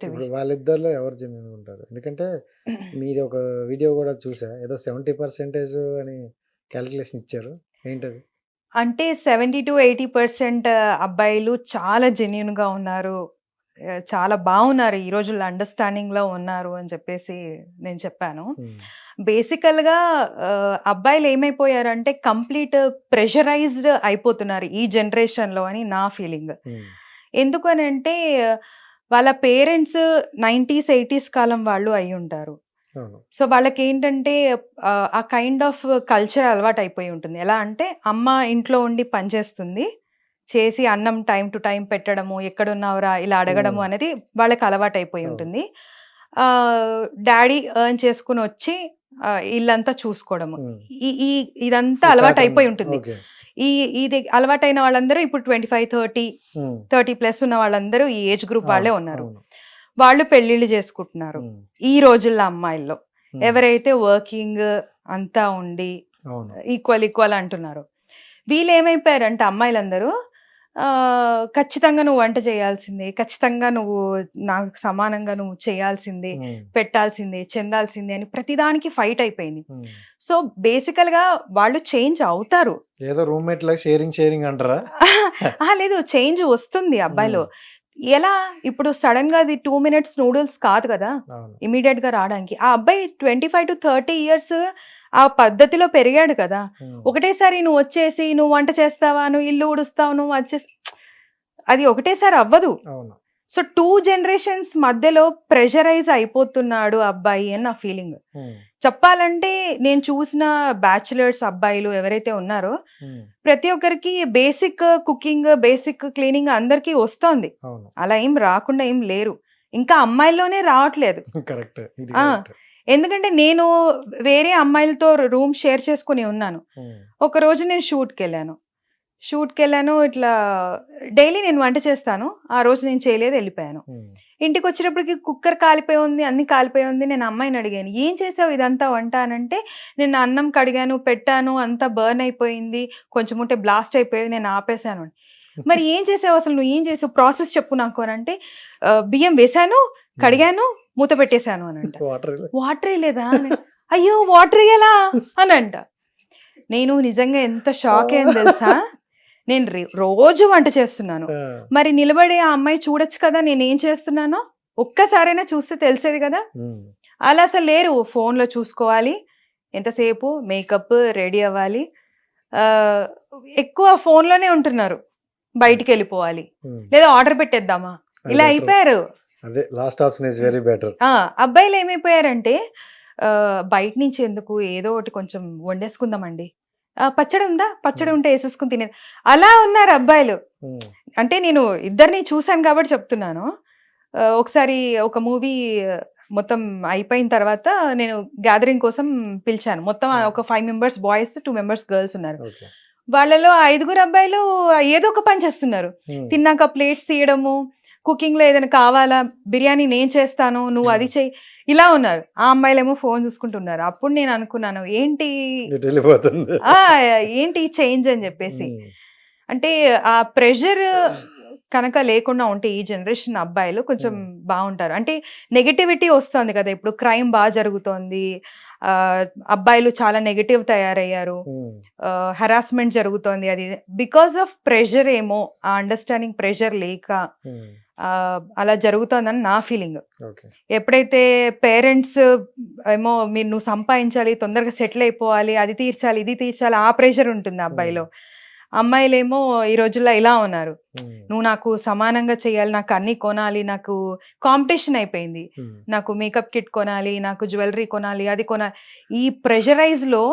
ఇప్పుడు వాళ్ళిద్దరిలో ఎవరు జెన్యున్ ఉంటారు? ఎందుకంటే మీది ఒక వీడియో కూడా చూసా. ఏదో సెవెంటీ పర్సెంటేజ్ అని క్యాలిక్యులేషన్ ఇచ్చారు. ఏంటది? అంటే సెవెంటీ టు ఎయిటీ పర్సెంట్ అబ్బాయిలు చాలా జెన్యున్గా ఉన్నారు. చాలా బాగున్నారు. ఈ రోజుల్లో అండర్స్టాండింగ్లో ఉన్నారు అని చెప్పేసి నేను చెప్పాను. బేసికల్గా అబ్బాయిలు ఏమైపోయారంటే కంప్లీట్ ప్రెషరైజ్డ్ అయిపోతున్నారు ఈ జనరేషన్లో అని నా ఫీలింగ్ ఎందుకనంటే వాళ్ళ పేరెంట్స్ నైంటీస్ ఎయిటీస్ కాలం వాళ్ళు అయి ఉంటారు. సో వాళ్ళకి ఏంటంటే ఆ, కైండ్ ఆఫ్ కల్చర్ అలవాటు అయిపోయి ఉంటుంది. ఎలా అంటే అమ్మ ఇంట్లో ఉండి పనిచేస్తుంది చేసి అన్నం టైం టు టైం పెట్టడము ఎక్కడున్నావురా ఇలా అడగడము. అనేది వాళ్ళకి అలవాటు అయిపోయి. ఉంటుంది. డాడీ ఎర్న్ చేసుకుని వచ్చి ఇల్లంతా చూసుకోవడము. ఈ ఇదంతా అలవాటు అయిపోయి ఉంటుంది ఈ ఇది అలవాటైన వాళ్ళందరూ ఇప్పుడు twenty five thirty thirty plus ఉన్న వాళ్ళందరూ ఈ ఏజ్ గ్రూప్ వాళ్ళే ఉన్నారు. వాళ్ళు పెళ్ళిళ్ళు చేసుకుంటున్నారు. ఈ రోజుల్లో అమ్మాయిల్లో ఎవరైతే వర్కింగ్ అంతా ఉండి ఈక్వల్ ఈక్వల్ అంటున్నారు వీళ్ళు ఏమైపోయారంటే అమ్మాయిలందరూ ఖచ్చితంగా నువ్వు వంట చేయాల్సిందే. ఖచ్చితంగా నువ్వు నాకు సమానంగా నువ్వు చేయాల్సిందే పెట్టాల్సిందే చెందాల్సిందే అని ప్రతిదానికి ఫైట్ అయిపోయింది. సో బేసికల్గా వాళ్ళు చేంజ్ అవుతారు. ఏదో రూమ్మేట్ లాగా షేరింగ్ షేరింగ్ అంటారా? లేదు. చేంజ్ వస్తుంది అబ్బాయిలో. ఎలా? ఇప్పుడు సడన్గా అది టూ మినిట్స్ నూడిల్స్ కాదు కదా? ఇమీడియట్గా రావడానికి. ఆ అబ్బాయి twenty five to thirty years ఆ పద్ధతిలో పెరిగాడు కదా. ఒకటేసారి నువ్వు వచ్చేసి నువ్వు వంట చేస్తావా? నువ్వు ఇల్లు ఊడుస్తావు? నువ్వు వచ్చేసి అది ఒకటేసారి అవ్వదు. సో టూ జనరేషన్స్ మధ్యలో ప్రెషరైజ్ అయిపోతున్నాడు అబ్బాయి అని నా ఫీలింగ్. చెప్పాలంటే నేను చూసిన బ్యాచులర్స్ అబ్బాయిలు ఎవరైతే ఉన్నారో ప్రతి ఒక్కరికి బేసిక్ కుకింగ్ బేసిక్ క్లీనింగ్ అందరికీ వస్తోంది. అలా ఏం రాకుండా ఏం లేరు. ఇంకా అమ్మాయిల్లోనే రావట్లేదు. ఎందుకంటే నేను వేరే అమ్మాయిలతో రూమ్ షేర్ చేసుకుని ఉన్నాను. ఒక రోజు నేను షూట్కి వెళ్ళాను. షూట్కి వెళ్ళాను ఇట్లా డైలీ నేను వంట చేస్తాను ఆ రోజు నేను చేయలేదు వెళ్ళిపోయాను. ఇంటికి వచ్చేటప్పటికి కుక్కర్ కాలిపోయి ఉంది అన్ని కాలిపోయి ఉంది నేను అమ్మాయిని అడిగాను ఏం చేసావు ఇదంతా వంట? అని అంటే నేను అన్నం కడిగాను పెట్టాను అంతా బర్న్ అయిపోయింది కొంచెం ఉంటే బ్లాస్ట్ అయిపోయేది నేను ఆపేశాను. మరి ఏం చేసావు అసలు? నువ్వు ఏం చేసావు? ప్రాసెస్ చెప్పు నాకు. అని అంటే "ఆ, బియ్యం వేశాను కడిగాను మూత పెట్టేశాను అని అంట వాటర్ లేదా. అయ్యో వాటర్ ఎలా అని అంట నేను నిజంగా ఎంత షాక్ అయింది తెలుసా? నేను రోజు వంట చేస్తున్నాను. మరి నిలబడే ఆ అమ్మాయి చూడొచ్చు కదా నేను ఏం చేస్తున్నానో? ఒక్కసారైనా చూస్తే తెలిసేది కదా? ఉమ్, అలా అసలు లేరు. ఫోన్లో చూసుకోవాలి. ఎంతసేపు? మేకప్ రెడీ అవ్వాలి. ఎక్కువ ఫోన్లోనే ఉంటున్నారు. బయటికి వెళ్ళిపోవాలి. ఉమ్. లేదా ఆర్డర్ పెట్టేద్దామా? ఇలా. అయిపోయారు. అదే last option is very better. ఆ, అబ్బాయిలు ఏమైపోయారంటే బయట నుంచి ఎందుకు ఏదో ఒకటి కొంచెం వండేసుకుందామండి. పచ్చడి ఉందా? పచ్చడి ఉంటే వేసేసుకుని తినే అలా ఉన్నారు అబ్బాయిలు. అంటే నేను ఇద్దరిని చూశాను కాబట్టి చెప్తున్నాను. ఒకసారి ఒక మూవీ మొత్తం అయిపోయిన తర్వాత నేను గ్యాదరింగ్ కోసం పిలిచాను. మొత్తం. ఒక five members boys two members girls ఉన్నారు. వాళ్ళలో ఐదుగురు అబ్బాయిలు ఏదో ఒక పని చేస్తున్నారు. తిన్నాక ప్లేట్స్ తీయడము కుకింగ్లో ఏదైనా కావాలా? బిర్యానీ నేను చేస్తాను నువ్వు అది చెయ్యి ఇలా ఉన్నారు. ఆ అమ్మాయిలేమో ఫోన్ చూసుకుంటున్నారు. అప్పుడు నేను అనుకున్నాను ఏంటి? ఏంటి చేంజ్? అని చెప్పేసి. అంటే ఆ ప్రెషర్ కనుక లేకుండా ఉంటే ఈ జనరేషన్ అబ్బాయిలు కొంచెం. బాగుంటారు. అంటే నెగటివిటీ వస్తుంది కదా ఇప్పుడు క్రైమ్ బాగా జరుగుతోంది. అబ్బాయిలు చాలా నెగటివ్ తయారయ్యారు. హరాస్మెంట్ జరుగుతోంది. అది బికాస్ ఆఫ్ ప్రెషర్ ఏమో ఆ అండర్స్టాండింగ్ ప్రెషర్ లేక అలా జరుగుతోందని నా ఫీలింగ్. ఎప్పుడైతే పేరెంట్స్ ఏమో మీరు నువ్వు సంపాదించాలి తొందరగా సెటిల్ అయిపోవాలి అది తీర్చాలి ఇది తీర్చాలి ఆ ప్రెషర్ ఉంటుంది అబ్బాయిలో. అమ్మాయిలేమో ఈ రోజుల్లో ఇలా ఉన్నారు. నువ్వు నాకు సమానంగా చేయాలి నాకు అన్ని కొనాలి నాకు కాంపిటీషన్ అయిపోయింది. నాకు మేకప్ కిట్ కొనాలి నాకు జ్యువెలరీ కొనాలి అది కొనాలి. ఈ ప్రెషరైజ్లో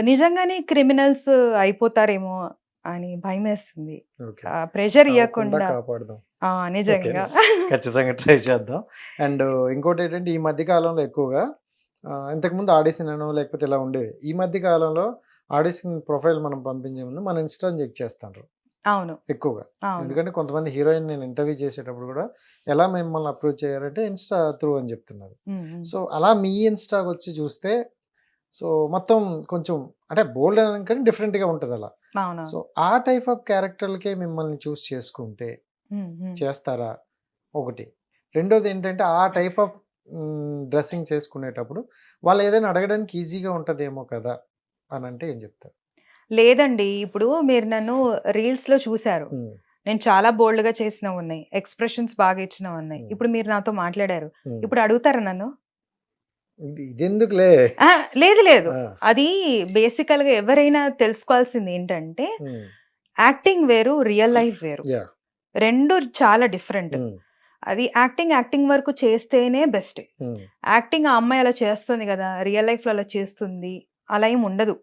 నిజంగానే క్రిమినల్స్ అయిపోతారేమో అని భయం వేస్తుంది ప్రెషర్ ఇవ్వకుండా నిజంగా. ఖచ్చితంగా ట్రై చేద్దాం. అండ్ ఇంకోటి ఏంటంటే ఈ మధ్య కాలంలో ఎక్కువగా ఇంతకుముందు ఆడిషన్ అనో లేకపోతే ఇలా ఉండేవి. ఈ మధ్య కాలంలో ఆడిషన్ ప్రొఫైల్ మనం పంపించే ముందు మన ఇన్స్టా చెక్ చేస్తాను అవును. ఎక్కువగా. ఎందుకంటే కొంతమంది హీరోయిన్ నేను ఇంటర్వ్యూ చేసేటప్పుడు కూడా ఎలా మిమ్మల్ని అప్రోచ్ చేయారంటే ఇన్స్టా త్రూ అని చెప్తున్నారు. సో అలా మీ ఇన్స్టాకి వచ్చి చూస్తే సో మొత్తం కొంచెం అంటే బోల్డ్ అని డిఫరెంట్గా ఉంటుంది అలా సో ఆ టైప్ ఆఫ్ క్యారెక్టర్లకే మిమ్మల్ని చూస్ చేసుకుంటే. చేస్తారా? ఒకటి. రెండోది ఏంటంటే ఆ టైప్ ఆఫ్ డ్రెస్సింగ్ చేసుకునేటప్పుడు వాళ్ళు ఏదైనా అడగడానికి ఈజీగా ఉంటదేమో కదా అని అంటే ఏం చెప్తారు? లేదండి. ఇప్పుడు మీరు నన్ను రీల్స్లో చూశారు ఉమ్, నేను చాలా బోల్డ్గా చేసినవి ఉన్నాయి. ఎక్స్ప్రెషన్స్ బాగా ఇచ్చినవి ఉన్నాయి. ఇప్పుడు మీరు నాతో మాట్లాడారు. ఇప్పుడు అడుగుతారా నన్ను? ఇదెందుకులే? లేదు లేదు. అది బేసికల్గా ఎవరైనా తెలుసుకోవాల్సింది ఏంటంటే యాక్టింగ్ వేరు రియల్ లైఫ్ వేరు. రెండు చాలా డిఫరెంట్. అది యాక్టింగ్ యాక్టింగ్ వరకు చేస్తేనే బెస్ట్. యాక్టింగ్ ఆ అమ్మాయి అలా చేస్తుంది కదా రియల్ లైఫ్లో అలా చేస్తుంది అలా ఏం ఉండదు.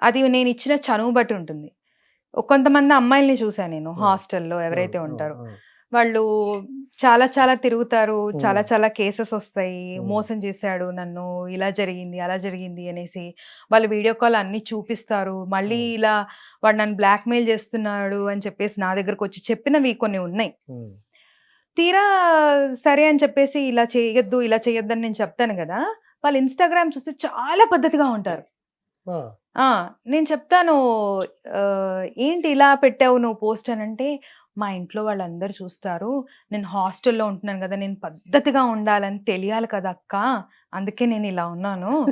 అది నేను ఇచ్చిన చనువు బట్టి ఉంటుంది. కొంతమంది అమ్మాయిల్ని చూసాను నేను. హాస్టల్లో ఎవరైతే ఉంటారో. వాళ్ళు చాలా చాలా తిరుగుతారు చాలా. చాలా కేసెస్ వస్తాయి. మోసం చేశాడు నన్ను ఇలా జరిగింది అలా జరిగింది అనేసి వాళ్ళు వీడియో కాల్ అన్ని చూపిస్తారు. మళ్ళీ. ఇలా వాడు నన్ను బ్లాక్మెయిల్ చేస్తున్నాడు అని చెప్పేసి నా దగ్గరకు వచ్చి చెప్పినవి కొన్ని ఉన్నాయి. తీరా సరే అని చెప్పేసి ఇలా చేయొద్దు ఇలా చేయొద్దు అని నేను చెప్తాను కదా! వాళ్ళు ఇన్స్టాగ్రామ్ చూస్తే చాలా పద్ధతిగా ఉంటారు. నేను చెప్తాను ఏంటి ఇలా పెట్టావు నువ్వు పోస్ట్ అని అంటే మా ఇంట్లో వాళ్ళందరూ చూస్తారు. నేను హాస్టల్లో ఉంటున్నాను కదా నేను పద్ధతిగా ఉండాలని తెలియాలి కదా అక్క. అందుకే నేను ఇలా ఉన్నాను.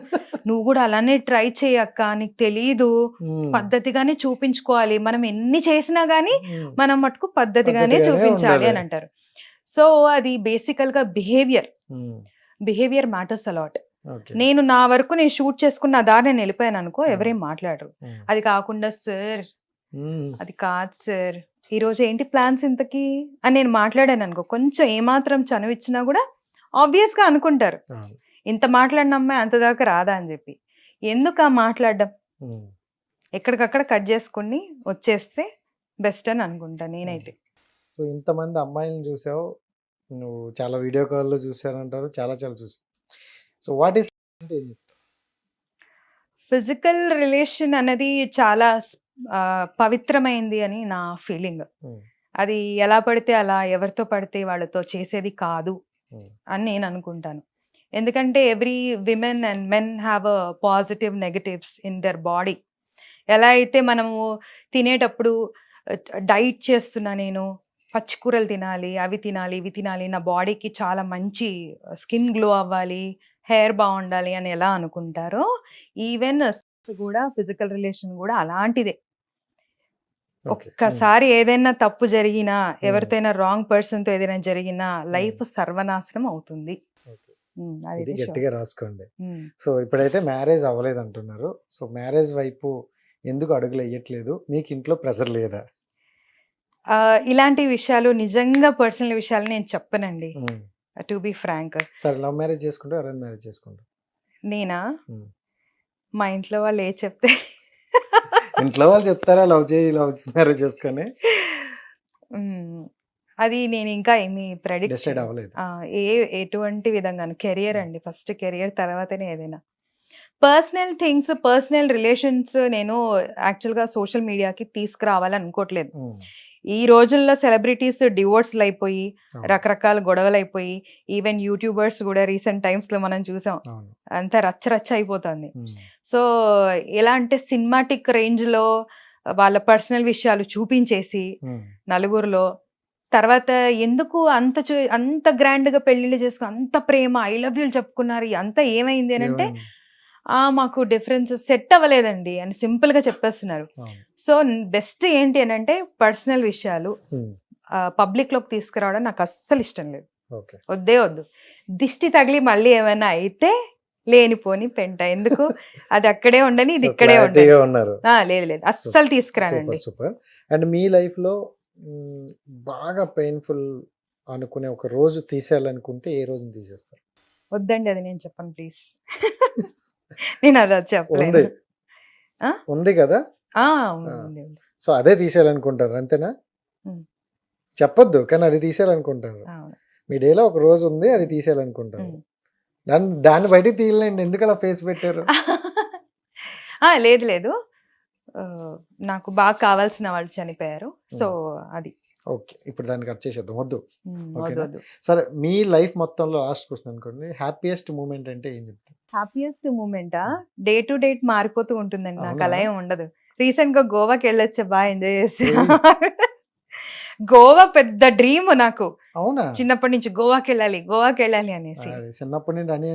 నువ్వు కూడా అలానే ట్రై చేయక్క నీకు తెలీదు. పద్ధతిగానే చూపించుకోవాలి. మనం ఎన్ని చేసినా గానీ మనం మటుకు పద్ధతిగానే చూపించాలి. అని అంటారు. సో అది బేసికల్గా బిహేవియర్ బిహేవియర్ మ్యాటర్స్ అలాట్. నేను నా వరకు నేను షూట్ చేసుకున్న దారి నేను వెళ్ళిపోయాను అనుకో. ఎవరేం మాట్లాడరు. అది కాకుండా సార్ అది కాదు సార్. ఈ రోజు ఏంటి ప్లాన్స్ ఇంతకి? అని నేను మాట్లాడాను అనుకో కొంచెం ఏమాత్రం చనువిచ్చినా కూడా ఆబ్వియస్గా అనుకుంటారు ఇంత మాట్లాడిన అమ్మాయి అంత దాకా రాదా అని చెప్పి. ఎందుకు ఆ మాట్లాడడం. ఎక్కడికక్కడ కట్ చేసుకుని వచ్చేస్తే బెస్ట్ అని అనుకుంటా నేనైతే. సో ఇంతమంది అమ్మాయిలను చూసావు. నువ్వు చాలా వీడియో కాల్లో చూసారంటారు. చాలా చాలా చూసావు. So what is? Physical relation అనేది చాలా పవిత్రమైంది అని నా ఫీలింగ్. అది ఎలా పడితే అలా ఎవరితో పడితే వాళ్ళతో చేసేది కాదు అని నేను అనుకుంటాను. ఎందుకంటే every women and men have a positive negatives in their body. ఎలా అయితే మనము తినేటప్పుడు డైట్ చేస్తున్నా నేను పచ్చికూరలు తినాలి అవి తినాలి ఇవి తినాలి నా బాడీకి చాలా మంచి స్కిన్ గ్లో అవ్వాలి హెయిర్ బాగుండాలి అని ఎలా అనుకుంటారో ఈవెన్ కూడా ఫిజికల్ రిలేషన్ కూడా అలాంటిదే. ఒక్కసారి ఏదైనా తప్పు జరిగినా ఎవరితోనైనా రాంగ్ పర్సన్తో ఏదైనా జరిగినా లైఫ్ సర్వనాశనం అవుతుంది. ఇది. గట్టిగా రాసుకోండి. సో ఇప్పుడైతే మ్యారేజ్ అవ్వలేదు అంటున్నారు. సో మ్యారేజ్ వైపు ఎందుకు అడుగులు వేయట్లేదు? మీకు ఇంట్లో ప్రెషర్ లేదా? ఇలాంటి విషయాలు నిజంగా పర్సనల్ విషయాలు నేను చెప్పనండి. టు బి ఫ్రాంక్ సరే లవ్ మ్యారేజ్ చేసుకుంటే అరేంజ్ మ్యారేజ్ చేసుకుంటా. నేనా. మా ఇంట్లో వాళ్ళు ఏ చెప్తే ఇంట్లో వాళ్ళు చెప్తారా లవ్ చేయి లవ్ మ్యారేజ్ చేసుకొని? అది నేను ఇంకా ఏమి ప్రెడిక్ట్ డిసైడ్ అవ్వలేదు. ఏ ఎటువంటి విధంగాను కెరియర్ అండి. ఫస్ట్ కెరియర్ తర్వాతనే ఏదైనా. పర్సనల్ థింగ్స్ పర్సనల్ రిలేషన్స్ నేను యాక్చువల్గా సోషల్ మీడియాకి తీసుకురావాలని అనుకోవట్లేదు. ఉమ్, ఈ రోజుల్లో సెలబ్రిటీస్ డివోర్స్లు అయిపోయి రకరకాల గొడవలు అయిపోయి ఈవెన్ యూట్యూబర్స్ కూడా రీసెంట్ టైమ్స్లో మనం చూసాం. అంతా రచ్చ రచ్చ అయిపోతుంది సో ఎలా అంటే సినిమాటిక్ రేంజ్లో వాళ్ళ పర్సనల్ విషయాలు చూపించేసి నలుగురిలో తర్వాత ఎందుకు అంత చూ- అంత గ్రాండ్గా పెళ్ళిళ్ళు చేసుకుని అంత ప్రేమ ఐ లవ్ యూలు చెప్పుకున్నారు అంతా ఏమైంది అని అంటే? ఆ మాకు డిఫరెన్స్ సెట్ అవ్వలేదండి అని సింపుల్గా చెప్పేస్తున్నారు. సో బెస్ట్ ఏంటి అని అంటే పర్సనల్ విషయాలు పబ్లిక్లోకి తీసుకురావడం నాకు అస్సలు ఇష్టం లేదు. ఓకే. వద్దే వద్దు. దిష్టి తగిలి మళ్ళీ ఏమైనా అయితే లేనిపోని పెంట. ఎందుకు? అది అక్కడే ఉండని ఇది ఇక్కడే ఉన్నారు. లేదు లేదు. అస్సలు తీసుకురానండి. సూపర్ అండ్ మీ లైఫ్లో బాగా పెయిన్ఫుల్ అనుకునే ఒక రోజు తీసేయాలనుకుంటే ఏ రోజు తీసేస్తారు? వద్దండి అది నేను చెప్పను ప్లీజ్ నేను అది చెప్పలేదు ఉంది. కదా. సో అదే తీసేయాలనుకుంటారు అంతేనా. చెప్పొద్దు కానీ అది తీసేయాలనుకుంటారు. మీ డేలో ఒక రోజు ఉంది అది తీసేయాలనుకుంటారు. దాన్ని దాన్ని బయటికి తీయలేండి ఎందుకు అలా ఫేస్ పెట్టారు? ఆ, లేదు లేదు. నాకు బాగా కావాల్సిన వాళ్ళు చనిపోయారు. సో అది. ఓకే ఇప్పుడు దాన్ని కట్ చేసేద్దాం వద్దు. సరే మీ లైఫ్ మొత్తంలో లాస్ట్ క్వశ్చన్ అనుకోండి. హ్యాపీయెస్ట్ మూమెంట్ అంటే ఏం చెప్తారు? హ్యాపీయెస్ట్ మూమెంటా డే టు డేట్ మారిపోతూ ఉంటుందండి. నాకు? అలా ఏం ఉండదు. రీసెంట్గా గోవాకి వెళ్ళొచ్చా? బాగా ఎంజాయ్ చేసా గోవా పెద్ద డ్రీమ్ నాకు. అవునా? చిన్నప్పటి నుంచి గోవాకి వెళ్ళాలి గోవాకి వెళ్ళాలి అనేసి. చిన్నప్పటి నుండి అని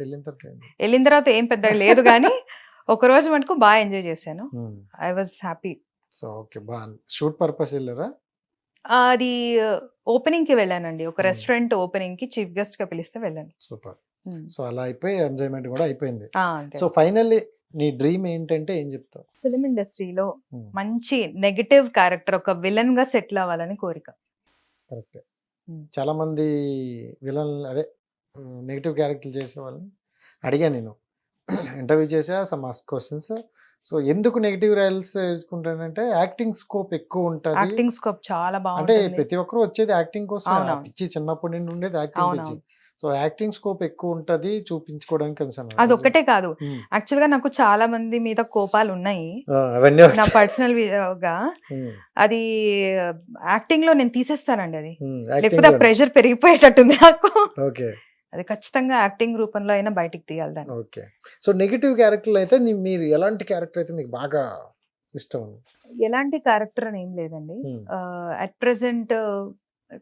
వెళ్ళిన తర్వాత? వెళ్ళిన తర్వాత ఏం పెద్దగా లేదు కానీ ఒక రోజు మటుకు బాగా ఎంజాయ్ చేశాను. I was happy so okay shoot purpose వెళ్ళారా? అది ఓపెనింగ్కి వెళ్ళానండి. ఒక. రెస్టారెంట్ ఓపెనింగ్కి చీఫ్ గెస్ట్గా పిలిస్తే వెళ్ళాను. సూపర్. సో అలా అయిపోయి ఎంజాయ్మెంట్ కూడా అయిపోయింది. సో ఫైనల్లీ నీ డ్రీమ్ ఏంటంటే ఏం చెప్తావు? ఫిలిం ఇండస్ట్రీలో. మంచి నెగటివ్ క్యారెక్టర్ ఒక విలన్గా సెటిల్ అవ్వాలని కోరిక. కరెక్ట్. చాలా మంది విలన్ అదే నెగిటివ్ క్యారెక్టర్ చేసే వాళ్ళని అడిగా నేను. ఇంటర్వ్యూ చేసా సమ్ ఆస్ క్వశ్చన్స్. సో ఎందుకు నెగిటివ్ రైల్స్ వేసుకుంటానంటే యాక్టింగ్ స్కోప్ ఎక్కువ ఉంటుంది. యాక్టింగ్ స్కోప్ చాలా అంటే బాగుంటుంది. ప్రతి ఒక్కరు వచ్చేది యాక్టింగ్ కోసం. పిచ్చి చిన్నప్పటి నుండి ఉండేది యాక్టింగ్ పిచ్చి సో యాక్టింగ్ స్కోప్ ఎక్కువ ఉంటది చూపించుకోవడానికి కన్సర్న్ అది ఒక్కటే కాదు. యాక్చువల్గా నాకు చాలా మంది మీద కోపాలు ఉన్నాయి. నా. పర్సనల్గా. అది యాక్టింగ్లో నేను తీసేస్తానండి అది. లేకపోతే. ప్రెషర్ పెరిగిపోయేటట్టుంది నాకు. ఓకే. అది ఖచ్చితంగా యాక్టింగ్ రూపంలో అయినా బయటికి తీయాలి దాన్ని. ఓకే. సో నెగిటివ్ క్యారెక్టర్లు అయితే మీరు ఎలాంటి క్యారెక్టర్ అయితే మీకు బాగా ఇష్టం? ఎలాంటి క్యారెక్టర్ అని ఏం లేదండి. అట్ ప్రెసెంట్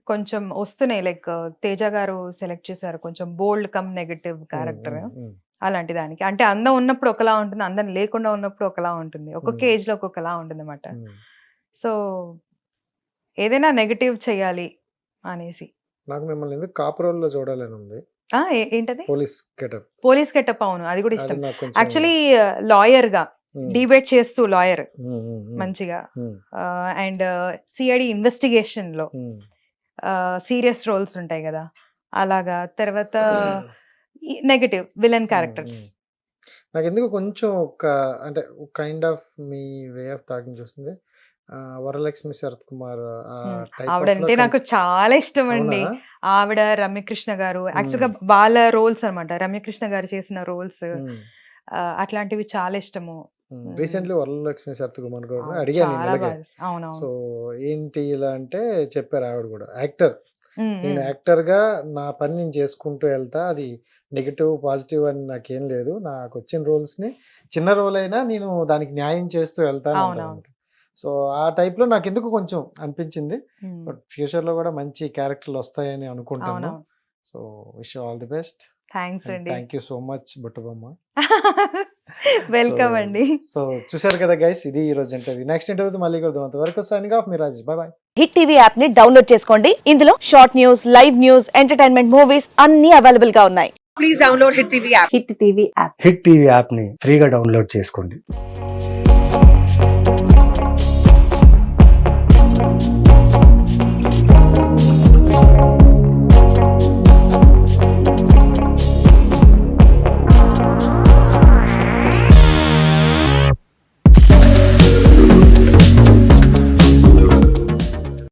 కొంచెం వస్తున్నాయి. లైక్ తేజ గారు సెలెక్ట్ చేశారు. కొంచెం బోల్డ్ కమ్ నెగటివ్ క్యారెక్టర్ అలాంటి దానికి. అంటే అందం ఉన్నప్పుడు ఒకలా ఉంటుంది. అందం లేకుండా ఉన్నప్పుడు ఒకలా ఉంటుంది. ఒక్కొక్క. ఏజ్లో ఒక్కొక్కలా ఉంటుంది అనమాట. సో ఏదైనా నెగటివ్ చేయాలి అనేసి. నాకు మిమ్మల్ని ఎందుకు కాపురోల్లో చూడాలని ఉంది? ఏంటది? Police getup. పోలీస్ గెటప్ అవును. అది కూడా ఇష్టం. యాక్చువల్లీ లాయర్గా డిబేట్ చేస్తూ లాయర్ మంచిగా. అండ్ సిఐడి ఇన్వెస్టిగేషన్లో సీరియస్ రోల్స్ ఉంటాయి కదా! అలాగా తర్వాత నెగటివ్ విలన్ క్యారెక్టర్స్. నాకు ఎందుకు కొంచెం ఒక అంటే కైండ్ ఆఫ్ మీ వే ఆఫ్ టాకింగ్ చూస్తుంది వరలక్ష్మి శరత్ కుమార్ ఆవిడంటే నాకు చాలా ఇష్టం అండి? ఆవిడ రమ్యకృష్ణ గారు. యాక్చువల్గా వాళ్ళ రోల్స్ అన్నమాట. రమ్యకృష్ణ గారు చేసిన రోల్స్. అట్లాంటివి చాలా ఇష్టము. రీసెంట్లీ వరలక్ష్మి శరత్ కుమార్ కూడా అవును, అడిగాను ఇలాగే. సో ఏంటి ఇలా అంటే చెప్పారు ఆవిడ కూడా. యాక్టర్. నేను. యాక్టర్గా నా పని నేను చేసుకుంటూ వెళ్తా. అది నెగిటివ్ పాజిటివ్ అని నాకేం లేదు. నాకు వచ్చిన రోల్స్ని చిన్న రోల్ అయినా నేను దానికి న్యాయం చేస్తూ వెళ్తాను. సో ఆ టైప్లో నాకు ఎందుకు కొంచెం అనిపించింది. బట్ ఫ్యూచర్లో కూడా మంచి క్యారెక్టర్లు వస్తాయని అనుకుంటాను so wish all the best. Thanks అండి thank you so much Buttabomma welcome So, అండి. సో చూసారు కదా గైస్ ఇది ఈ రోజు ఇంటర్వ్యూ నెక్స్ట్ ఇంటర్వ్యూ మళ్ళీ కలుద్దాం. అంతవరకు సైనింగ్ ఆఫ్ మీ Rajesh. Bye bye Hit TV యాప్ని డౌన్లోడ్ చేసుకోండి. ఇందులో short news live news entertainment movies అన్ని అవైలబుల్గా ఉన్నాయి. Please download Hit TV app. Hit TV app Hit TV యాప్ని ఫ్రీగా డౌన్లోడ్ చేసుకోండి.